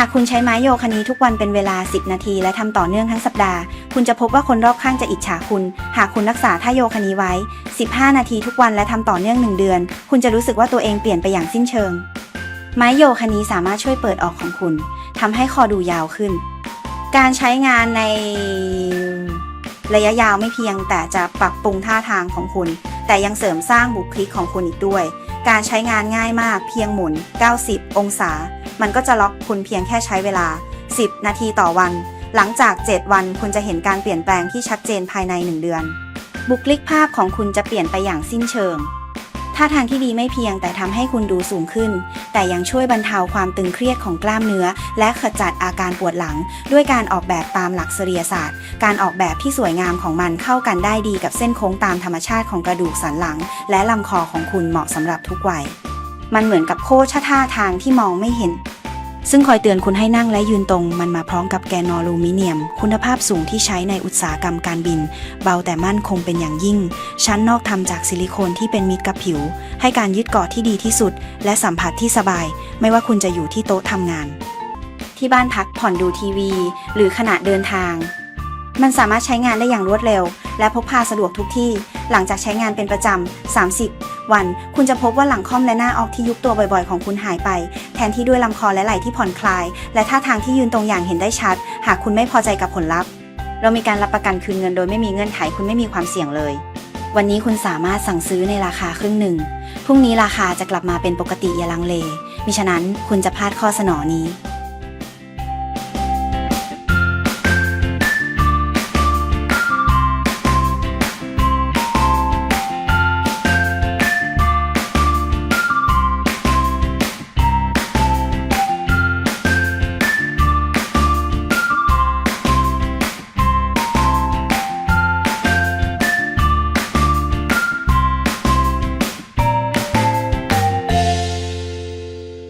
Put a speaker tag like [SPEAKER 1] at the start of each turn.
[SPEAKER 1] ากคุณใช้ไม้โยคะนี้ทุกวันเป็นเวลา 10 นาที และทำต่อเนื่องทั้งสัปดาห์ คุณจะพบว่าคนรอบข้างจะอิจฉาคุณ หากคุณรักษาท่าโยคะนี้ไว้ 15 นาทีทุกวันและทำต่อเนื่อง 1 เดือน คุณจะรู้สึกว่าตัวเองเปลี่ยนไปอย่างสิ้นเชิง ไม้โยคะนี้สามารถช่วยเปิดออกของคุณทำให้คอดูยาวขึ้น การใช้งานในระยะยาวไม่เพียงแต่จะปรับปรุงท่าทางของคุณ แต่ยังเสริมสร้างบุคลิกของคุณอีกด้วย การใช้งานง่ายมากเพียงหมุน 90 องศา มันก็จะล็อกคุณเพียงแค่ใช้เวลา 10 นาทีต่อวัน หลังจาก 7 วันคุณจะเห็นการเปลี่ยนแปลงที่ชัดเจนภายใน 1 เดือน บุคลิกภาพของคุณจะเปลี่ยนไปอย่างสิ้นเชิงท่าทางที่ดีไม่เพียงแต่ทำให้คุณดูสูงขึ้น แต่ยังช่วยบรรเทาความตึงเครียดของกล้ามเนื้อ และขจัดอาการปวดหลัง ด้วยการออกแบบตามหลักเสรียศาสตร์ การออกแบบที่สวยงามของมันเข้ากันได้ดีกับเส้นโค้งตามธรรมชาติของกระดูกสันหลัง และลำคอของคุณเหมาะสำหรับทุกวัย มันเหมือนกับโค้ชท่าทางที่มองไม่เห็น ซึ่งคอยเตือนคุณให้นั่งและยืนตรง มันมาพร้อมกับแกนอลูมิเนียม คุณภาพสูงที่ใช้ในอุตสาหกรรมการบิน เบาแต่มั่นคงเป็นอย่างยิ่ง ชั้นนอกทำจากซิลิโคนที่เป็นมิตรกับผิว ให้การยึดเกาะที่ดีที่สุด และสัมผัสที่สบาย ไม่ว่าคุณจะอยู่ที่โต๊ะทำงาน ที่บ้านพักผ่อนดูทีวี หรือขณะเดินทาง มันสามารถใช้งานได้อย่างรวดเร็ว และพกพาสะดวกทุกที่ หลังจากใช้งานเป็นประจำ 30 วัน คุณจะพบว่าหลังค่อมและหน้าออกที่ยุบตัวบ่อยๆ ของคุณหายไป แทนที่ด้วยลำคอและไหล่ที่ผ่อนคลาย และท่าทางที่ยืนตรงอย่างเห็นได้ชัด หากคุณไม่พอใจกับผลลัพธ์ เรามีการรับประกันคืนเงินโดยไม่มีเงื่อนไขคุณไม่มีความเสี่ยงเลย วันนี้คุณสามารถสั่งซื้อในราคาครึ่งหนึ่งพรุ่งนี้ราคาจะกลับมาเป็นปกติอย่าลังเลมิฉะนั้นคุณจะพลาดข้อเสนอนี้